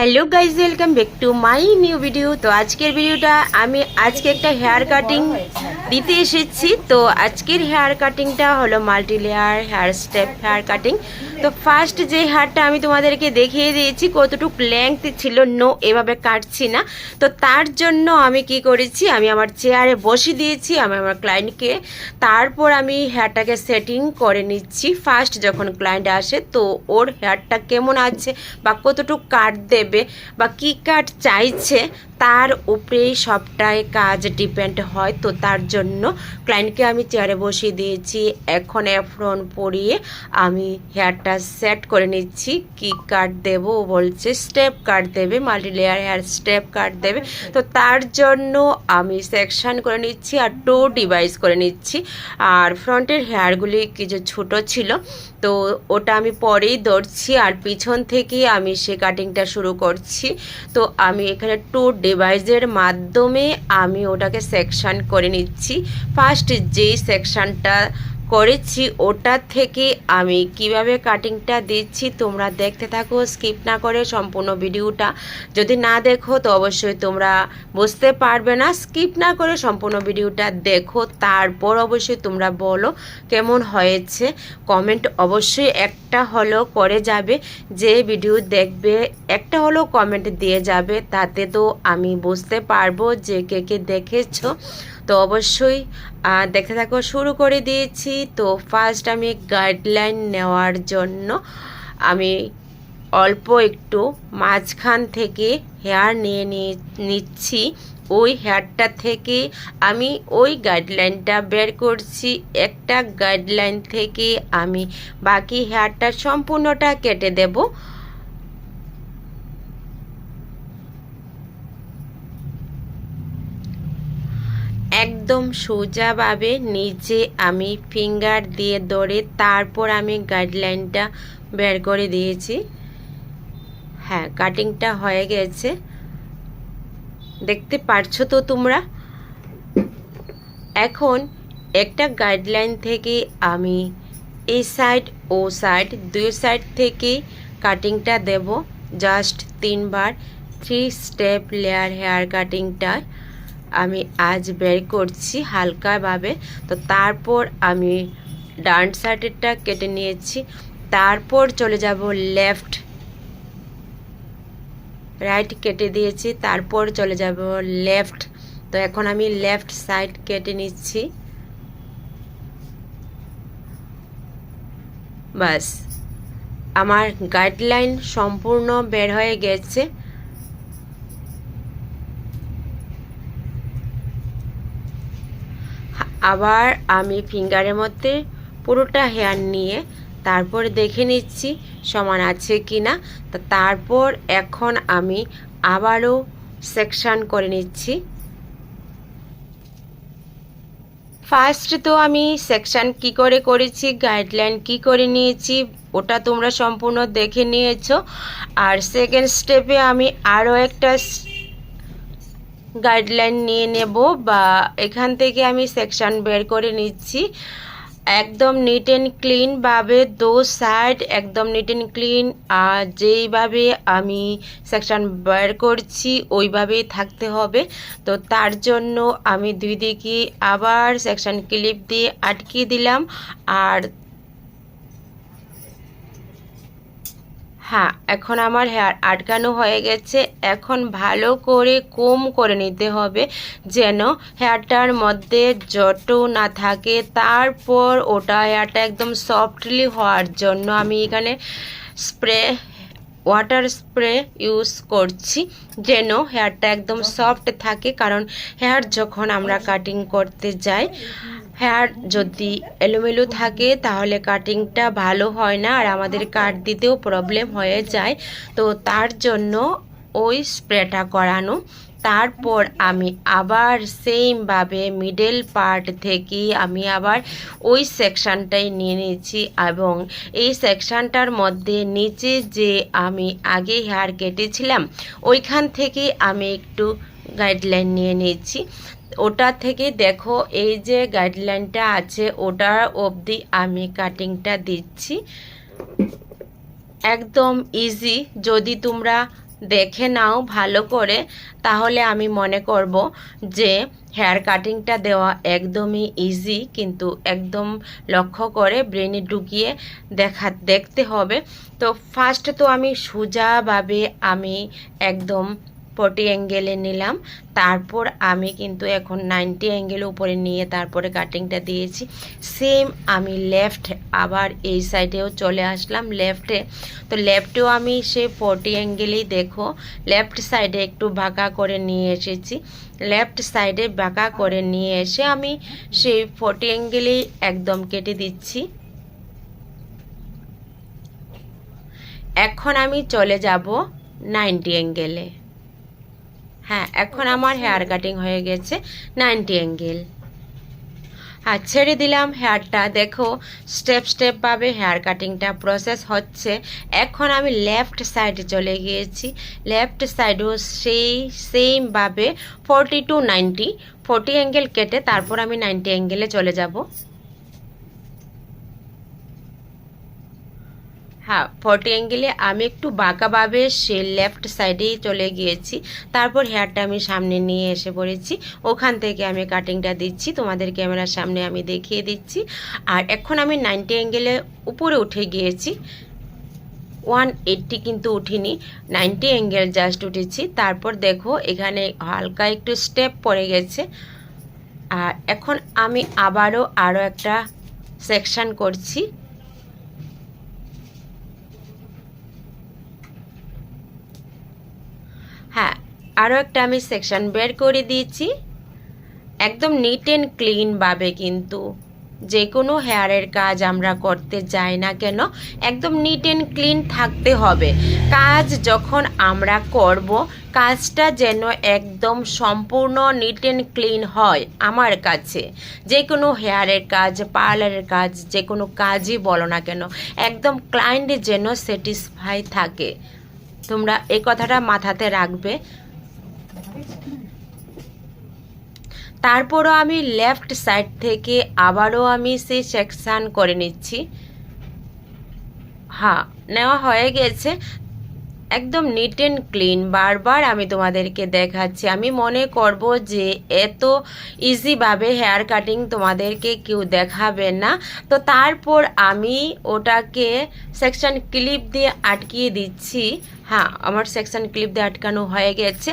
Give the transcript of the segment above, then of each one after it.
Hello guys welcome back to my new video. তো আজকের ভিডিওটা আমি আজকে একটা হেয়ার কাটিং দিতে এসেছি। তো আজকের হেয়ার কাটিংটা হলো multi layer hair step hair cutting. তো ফার্স্ট যে হেয়ারটা আমি তোমাদেরকে দেখিয়ে দিয়েছি, কতটুকু লেংথ ছিল নো এভাবে কাটছি না। তো তার জন্য আমি কি করেছি, আমি আমার চেয়ারে বসে দিয়েছি, আমি আমার ক্লায়েন্টকে তারপর আমি হেয়ারটাকে সেটিং করে নিচ্ছি। ফার্স্ট যখন ক্লায়েন্ট আসে, তো ওর হেয়ারটা কেমন আছে বা কতটুকু কাট দেবে বা কি কাট চাইছে, তার উপরেই সবটাই কাজ ডিপেন্ড হয়। তো তার জন্য ক্লায়েন্টকে আমি চেয়ারে বসিয়ে দিয়েছি। এখন এফ্রন পরিয়ে আমি হেয়ারটা সেট করে নিচ্ছি। কি কাট দেব? ও বলছে স্টেপ কাট দেবে multi layer hair step cut দেবে। তো তার জন্য আমি সেকশন করে নিচ্ছি আর টো ডিভাইস করে নিচ্ছি। আর ফ্রন্টের হেয়ারগুলি কিছু ছোট ছিল। তো ওটা আমি পরেই ধরছি আর পিছন থেকে আমি সে কাটিংটা শুরু করছি। তো আমি এখানে টু ডিভাইসের মাধ্যমে আমি ওটাকে সেকশান করে নিচ্ছি। ফার্স্ট যেই সেকশনটা করেছি, ওটা থেকে আমি কীভাবে কাটিংটা দিচ্ছি তোমরা দেখতে থাকো স্কিপ না করে সম্পূর্ণ ভিডিওটা। যদি না দেখো, তো অবশ্যই তোমরা বুঝতে পারবে না স্কিপ না করে সম্পূর্ণ ভিডিওটা দেখো, তারপর অবশ্যই তোমরা বলো কেমন হয়েছে। কমেন্ট অবশ্যই একটা হলো করে যাবে, যে ভিডিও দেখবে, একটা হলো কমেন্ট দিয়ে যাবে, তাতে তো আমি বুঝতে পারব যে কে কে দেখেছ। তো অবশ্যই দেখতে থাকো, শুরু করে দিয়েছি। তো ফার্স্ট আমি গাইডলাইন নেওয়ার জন্য আমি অল্প একটু মাঝখান থেকে হেয়ার নিয়ে নিচ্ছি। ওই হেয়ারটা থেকে আমি ওই গাইডলাইনটা বের করছি। একটা গাইডলাইন থেকে আমি বাকি হেয়ারটা সম্পূর্ণটা কেটে দেবো। একদম সোজাভাবে নিচে আমি ফিঙ্গার দিয়ে ধরে তারপর আমি গাইডলাইনটা বের করে দিয়েছি। হ্যাঁ কাটিংটা হয়ে গেছে। দেখতে পারছ তো তোমরা? এখন একটা গাইডলাইন থেকে আমি এই সাইড ও সাইড দুই সাইড থেকে কাটিংটা দেব। জাস্ট তিনবার থ্রি স্টেপ লেয়ার হেয়ার কাটিংটা আমি আজ বের করছি হালকাভাবে। তো তারপর আমি ডান সাইডেরটা কেটে নিয়েছি। তারপর চলে যাব লেফট। রাইট কেটে দিয়েছি, তারপর চলে যাব লেফট। তো এখন আমি লেফট সাইড কেটে নিচ্ছি। বাস। আমার গাইডলাইন সম্পূর্ণ বের হয়ে গেছে। আবার আমি ফিঙ্গারের মধ্যে পুরোটা হেয়ার নিয়ে তারপর দেখে নিচ্ছি সমান আছে কি না তারপর এখন আমি আবারও সেকশান করে নিচ্ছি। ফার্স্ট তো আমি সেকশান কি করে করেছি গাইডলাইন কি করে নিয়েছি, ওটা তোমরা সম্পূর্ণ দেখে নিয়েছো। আর সেকেন্ড স্টেপে আমি আরও একটা গাইডলাইন নিয়ে নেব বা এখান থেকে আমি সেকশন বের করে নিচ্ছি। একদম নিট অ্যান্ড ক্লিনভাবে দো সাইড একদম নিট অ্যান্ড ক্লিন আর যেইভাবে আমি সেকশন বের করছি ওইভাবেই থাকতে হবে। তো তার জন্য আমি দুই দিকে আবার সেকশন ক্লিপ দিয়ে আটকে দিলাম। আর হ্যাঁ এখন আমার হেয়ার আটকানো হয়ে গেছে। এখন ভালো করে কম করে নিতে হবে যেন হেয়ারটার মধ্যে জটও না থাকে। তারপর ওটা হেয়ারটা একদম সফটলি হওয়ার জন্য আমি এখানে স্প্রে ওয়াটার স্প্রে ইউজ করছি যেন হেয়ারটা একদম সফট থাকে। কারণ হেয়ার যখন আমরা কাটিং করতে যাই হেয়ার যদি এলোমেলো থাকে, তাহলে কাটিংটা ভালো হয় না, আর আমাদের কাট দিতেও প্রবলেম হয়ে যায়। তো তার জন্য ওই স্প্রেটা করানো। তারপর আমি আবার সেমভাবে মিডল পার্ট থেকে আমি আবার ওই সেকশানটাই নিয়ে নিয়েছি এবং এই সেকশানটার মধ্যে নিচে যে আমি আগে হেয়ার কেটেছিলাম, ওইখান থেকে আমি একটু গাইডলাইন নিয়ে নিয়েছি। ওটা থেকে দেখো, এই যে গাইডলাইনটা আছে ওটার অবধি আমি কাটিংটা দিচ্ছি। একদম ইজি যদি তোমরা দেখে নাও ভালো করে, তাহলে আমি মনে করব যে হেয়ার কাটিংটা দেওয়া একদমই ইজি কিন্তু একদম লক্ষ্য করে ব্রেনে ঢুকিয়ে দেখা, দেখতে হবে। তো ফার্স্ট তো আমি সোজাভাবে আমি একদম ফর্টি অ্যাঙ্গেলে নিলাম। তারপর আমি কিন্তু এখন নাইনটি অ্যাঙ্গেল উপরে নিয়ে তারপরে কাটিংটা দিয়েছি। সেম আমি লেফট আবার এই সাইডেও চলে আসলাম। লেফটে তো লেফটেও আমি সেই ফর্টি অ্যাঙ্গেলেই দেখো লেফট সাইডে একটু বাঁকা করে নিয়ে এসেছি। লেফট সাইডে বাঁকা করে নিয়ে এসে আমি সেই ফর্টি অ্যাঙ্গেলেই একদম কেটে দিচ্ছি। এখন আমি চলে যাব নাইনটি অ্যাঙ্গেলে হ্যাঁ এখন আমার হেয়ার কাটিং হয়ে গেছে নাইনটি অ্যাঙ্গেল আর ছেড়ে দিলাম হেয়ারটা দেখো স্টেপ স্টেপ ভাবে হেয়ার কাটিংটা প্রসেস হচ্ছে। এখন আমি লেফট সাইডে চলে গিয়েছি। লেফট সাইডেও সেই সেমভাবে forty to ninety forty angle কেটে তারপর আমি নাইনটি অ্যাঙ্গেলে চলে যাব। হ্যাঁ ফর্টি অ্যাঙ্গেলে আমি একটু বাঁকাভাবে সে লেফট সাইডেই চলে গিয়েছি। তারপর হেয়ারটা আমি সামনে নিয়ে এসে পড়েছি। ওখান থেকে আমি কাটিংটা দিচ্ছি। তোমাদের ক্যামেরার সামনে আমি দেখিয়ে দিচ্ছি। আর এখন আমি নাইনটি অ্যাঙ্গেলে উপরে উঠে গিয়েছি। ওয়ান এইটটি কিন্তু উঠিনি। নাইনটি অ্যাঙ্গেল জাস্ট উঠেছি। তারপর দেখো, এখানে হালকা একটু স্টেপ পড়ে গেছে। আর এখন আমি আবারও আরও একটা সেকশন করছি। হ্যাঁ আরও একটা আমি সেকশন বের করে দিয়েছি। একদম নিট অ্যান্ড ক্লিনভাবে কিন্তু। যে কোনো হেয়ারের কাজ আমরা করতে যাই না কেন, একদম নিট অ্যান্ড ক্লিন থাকতে হবে। কাজ যখন আমরা করব, কাজটা যেন একদম সম্পূর্ণ নিট অ্যান্ড ক্লিন হয় আমার কাছে। যে কোনো হেয়ারের কাজ পার্লারের কাজ যে কোনো কাজই বলো না কেন, একদম ক্লায়েন্ট যেন স্যাটিসফাই থাকে। তোমরা এই কথাটা মাথাতে রাখবে। তারপরও আমি লেফট সাইড থেকে আবারও আমি সেই সেকশান করে নিচ্ছি। হ্যাঁ নেওয়া হয়ে গেছে। একদম নিট অ্যান্ড ক্লিন বারবার আমি তোমাদেরকে দেখাচ্ছি। আমি মনে করব যে এত ইজিভাবে হেয়ার কাটিং তোমাদেরকে কেউ দেখাবে না। তো তারপর আমি ওটাকে সেকশন ক্লিপ দিয়ে আটকিয়ে দিচ্ছি। হ্যাঁ আমার সেকশন ক্লিপ দিয়ে আটকানো হয়ে গেছে।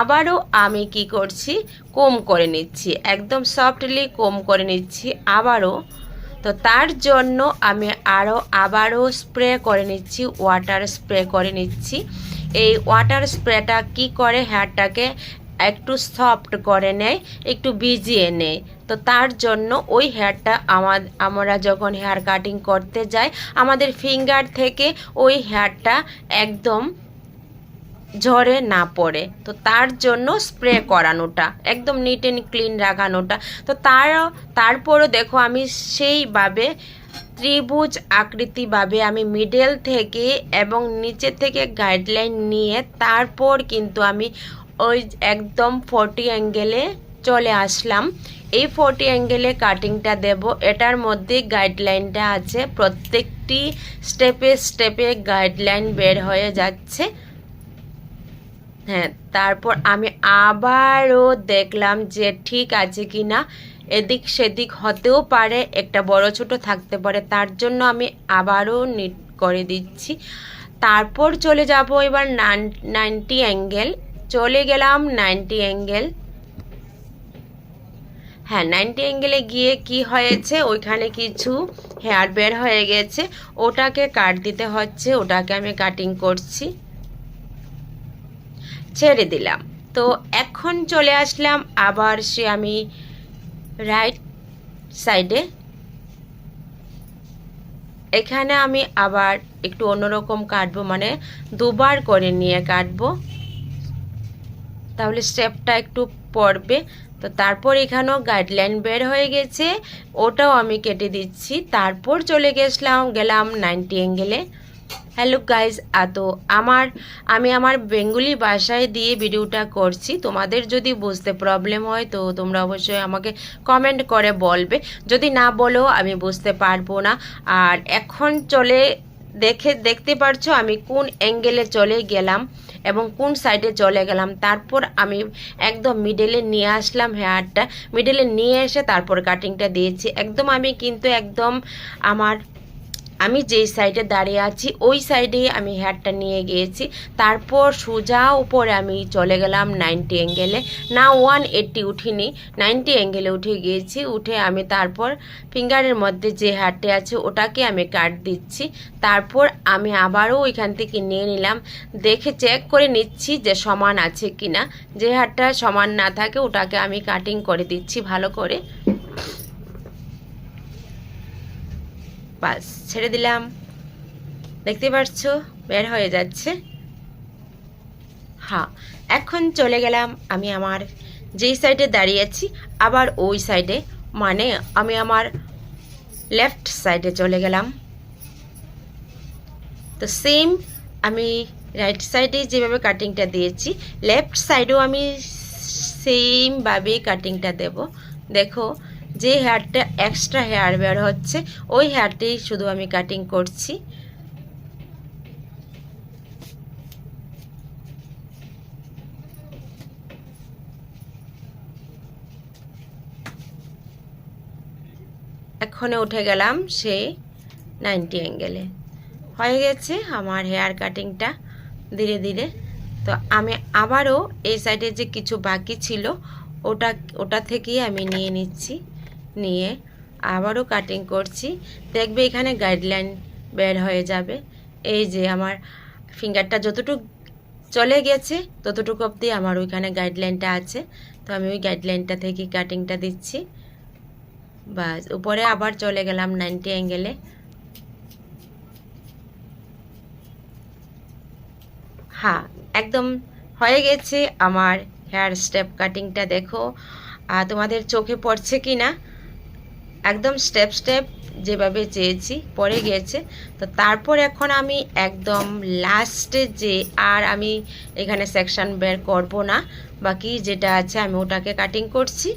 আবারও আমি কি করছি? কম করে নিচ্ছি। একদম সফটলি কম করে নিচ্ছি। আবারও তো তার জন্য আমি আরও আবারও স্প্রে করে নিচ্ছি ওয়াটার স্প্রে করে নিচ্ছি। এই ওয়াটার স্প্রেটা কি করে? হেয়ারটাকে একটু সফট করে নেয়, একটু ভিজিয়ে নেয়। তো তার জন্য ওই হেয়ারটা আমার আমরা যখন হেয়ার কাটিং করতে যাই, আমাদের ফিঙ্গার থেকে ওই হেয়ারটা একদম ঝরে না পড়ে। তো তার জন্য স্প্রে করানোটা, একদম নিট অ্যান্ড ক্লিন রাখানোটা। তো তার, তারপরও দেখো আমি সেইভাবে ত্রিভুজ আকৃতিভাবে আমি মিডল থেকে এবং নিচে থেকে গাইডলাইন নিয়ে তারপর কিন্তু আমি ওই একদম ফোরটি অ্যাঙ্গেলে চলে আসলাম। এই ফোরটি অ্যাঙ্গেলে কাটিংটা দেব। এটার মধ্যে গাইডলাইনটা আছে। প্রত্যেকটি স্টেপে স্টেপে গাইডলাইন বের হয়ে যাচ্ছে। হ্যাঁ তারপর আমি আবারও দেখলাম যে ঠিক আছে কি না এদিক সেদিক হতেও পারে, একটা বড় ছোট থাকতে পারে, তার জন্য আমি আবারও নিট করে দিচ্ছি। তারপর চলে যাব এবার নাইনটি অ্যাঙ্গেল। চলে গেলাম নাইনটি অ্যাঙ্গেল। হ্যাঁ নাইনটি অ্যাঙ্গেলে গিয়ে কি হয়েছে, ওইখানে কিছু হেয়ার বের হয়ে গেছে, ওটাকে কাট দিতে হচ্ছে, ওটাকে আমি কাটিং করছি। ছেড়ে দিলাম। তো এখন চলে আসলাম, আবার সে আমি রাইট সাইডে এখানে আমি আবার একটু অন্যরকম কাটবো মানে দুবার করে নিয়ে কাটবো। তাহলে স্টেপটা একটু পড়বে। তো তারপর এখানেও গাইডলাইন বের হয়ে গেছে, ওটাও আমি কেটে দিচ্ছি। তারপর চলে গেছিলাম গেলাম নাইনটি অ্যাঙ্গেলে হ্যালো গাইজ তো আমার, আমি আমার বেঙ্গলি ভাষায় দিয়ে ভিডিওটা করছি। তোমাদের যদি বুঝতে প্রবলেম হয়, তো তোমরা অবশ্যই আমাকে কমেন্ট করে বলবে। যদি না বলো, আমি বুঝতে পারব না। আর এখন চলে, দেখে, দেখতে পারছ, আমি কোন অ্যাঙ্গেলে চলে গেলাম এবং কোন সাইডে চলে গেলাম। তারপর আমি একদম মিডলে নিয়ে আসলাম হেয়ারটা মিডেলে নিয়ে এসে তারপর কাটিংটা দিয়েছি। একদম আমি কিন্তু একদম আমার আমি যেই সাইডে দাঁড়িয়ে আছি, ওই সাইডেই আমি হেয়ারটা নিয়ে গিয়েছি। তারপর সোজা উপরে আমি চলে গেলাম নাইনটি অ্যাঙ্গেলে না ওয়ান এইটটি উঠিনি। নাইনটি অ্যাঙ্গেলে উঠে গিয়েছি। উঠে আমি তারপর ফিঙ্গারের মধ্যে যে হেয়ারটি আছে, ওটাকে আমি কাট দিচ্ছি। তারপর আমি আবারও ওইখান থেকে নিয়ে নিলাম। দেখে চেক করে নিচ্ছি যে সমান আছে কিনা। যে হেয়ারটা সমান না থাকে, ওটাকে আমি কাটিং করে দিচ্ছি ভালো করে। বাস, ছেড়ে দিলাম। দেখতে পাচ্ছ বের হয়ে যাচ্ছে। হ্যাঁ এখন চলে গেলাম আমি আমার, যেই সাইডে দাঁড়িয়ে আছি, আবার ওই সাইডে মানে আমি আমার লেফট সাইডে চলে গেলাম। তো সেম আমি রাইট সাইডে যেভাবে কাটিংটা দিয়েছি লেফট সাইডেও আমি সেমভাবেই কাটিংটা দেব। দেখো যে হেয়ারটা এক্সট্রা হেয়ার বের হচ্ছে, ওই হেয়ারটি শুধু আমি কাটিং করছি। এক্ষণে উঠে গেলাম সেই নাইনটি অ্যাঙ্গেলে হয়ে গেছে আমার হেয়ার কাটিংটা ধীরে ধীরে। তো আমি আবারও এই সাইডে যে কিছু বাকি ছিল, ওটা ওটা থেকেই আমি নিয়ে নিচ্ছি। নিয়ে আবারও কাটিং করছি। দেখবে এখানে গাইডলাইন বের হয়ে যাবে। এই যে আমার ফিঙ্গারটা যতটুকু চলে গেছে, ততটুকু অবধি আমার ওইখানে গাইডলাইনটা আছে। তো আমি ওই গাইডলাইনটা থেকে কাটিংটা দিচ্ছি। বাস, উপরে আবার চলে গেলাম নাইনটি অ্যাঙ্গেলে হ্যাঁ একদম হয়ে গেছে আমার হেয়ার স্টেপ কাটিংটা দেখো। আর তোমাদের চোখে পড়ছে কি না একদম স্টেপ স্টেপ যেভাবে চেয়েছি, পরে গেছে তো তারপর এখন আমি একদম লাস্টে যে আর আমি এখানে সেকশন বের করব না, বাকি যেটা আছে আমি ওটাকে কাটিং করছি।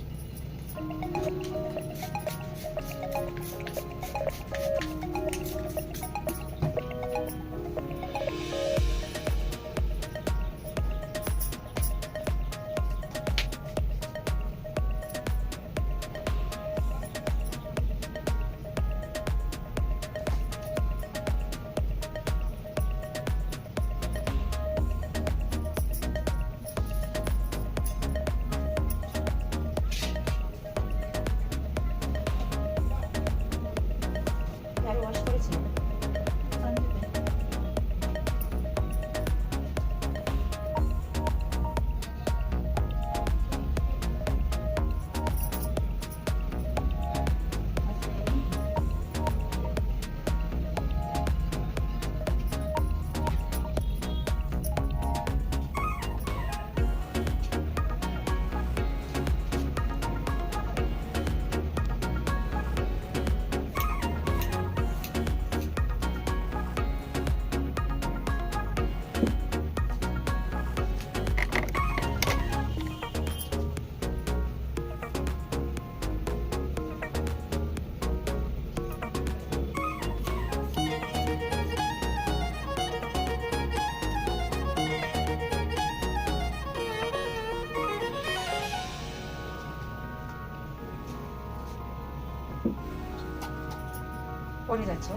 পড়ে যাচ্ছে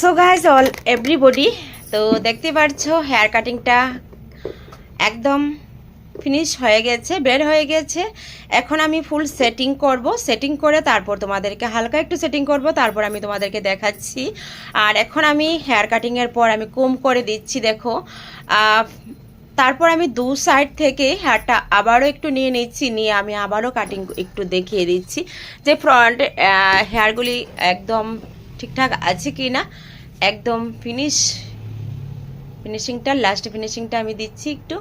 সো গাইজ অল এভরিবডি তো দেখতে পাচ্ছ হেয়ার কাটিংটা একদম ফিনিশ হয়ে গেছে, বের হয়ে গেছে। এখন আমি ফুল সেটিং করব। সেটিং করে তারপর তোমাদেরকে হালকা একটু সেটিং করব, তারপর আমি তোমাদেরকে দেখাচ্ছি। আর এখন আমি হেয়ার কাটিংয়ের পর আমি কম করে দিচ্ছি, দেখো। তারপর আমি দু সাইড থেকে হেয়ারটা আবারও একটু নিয়ে নিচ্ছি, নিয়ে আমি আবারও কাটিং একটু দেখিয়ে দিচ্ছি। যে ফ্রন্ট হেয়ারগুলি একদম ঠিকঠাক আছে কি না একদম ফিনিশ ফিনিশিংটা লাস্ট ফিনিশিংটা আমি দিচ্ছি একটু।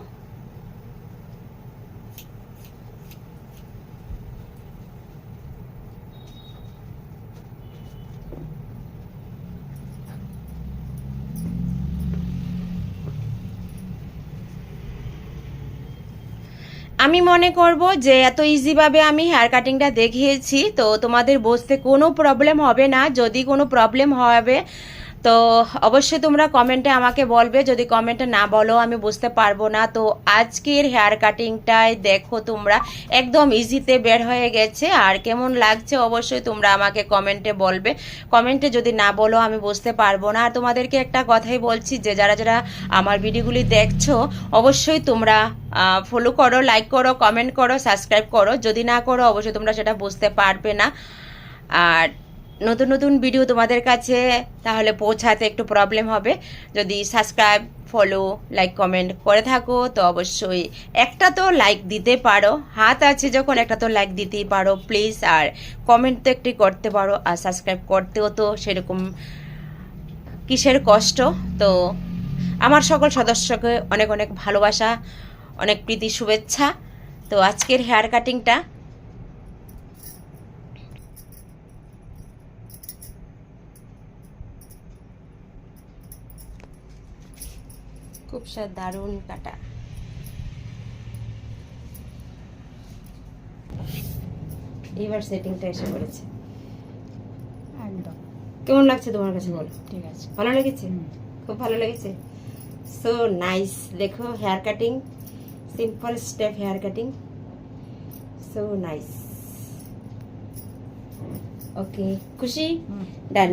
আমি মনে করব যে এত ইজিভাবে আমি হেয়ার কাটিংটা দেখিয়েছি, তো তোমাদের বসতে কোনো প্রবলেম হবে না। যদি কোনো প্রবলেম হবে তো অবশ্যই তোমরা কমেন্টে আমাকে বলবে। যদি কমেন্টে না বলো, আমি বুঝতে পারব না। তো আজকের হেয়ার কাটিংটায় দেখো তোমরা, একদম ইজিতে বের হয়ে গেছে। আর কেমন লাগছে অবশ্যই তোমরা আমাকে কমেন্টে বলবে। কমেন্টে যদি না বলো, আমি বুঝতে পারব না। আর তোমাদেরকে একটা কথাই বলছি, যে যারা যারা আমার ভিডিওগুলি দেখছ, অবশ্যই তোমরা ফলো করো লাইক করো কমেন্ট করো সাবস্ক্রাইব করো। যদি না করো, অবশ্যই তোমরা সেটা বুঝতে পারবে না। আর নতুন নতুন ভিডিও তোমাদের কাছে, তাহলে পৌঁছাতে একটু প্রবলেম হবে। যদি সাবস্ক্রাইব ফলো লাইক কমেন্ট করে থাকো, তো অবশ্যই একটা তো লাইক দিতে পারো। হাত আছে যখন, একটা তো লাইক দিতেই পারো প্লিজ আর কমেন্ট তো একটি করতে পারো, আর সাবস্ক্রাইব করতেও তো সেরকম কিসের কষ্ট? তো আমার সকল সদস্যকে অনেক অনেক ভালোবাসা, অনেক প্রীতি শুভেচ্ছা। তো আজকের হেয়ার কাটিংটা খুব দারুণ কাটা। এবার সেটিংটা এসে পড়েছে। একদম। কেমন লাগছে তোমার কাছে বলো? ঠিক আছে। ভালো লেগেছে? খুব ভালো লেগেছে? সো নাইস দেখো hair cutting simple step hair cutting so nice okay খুশি। ডান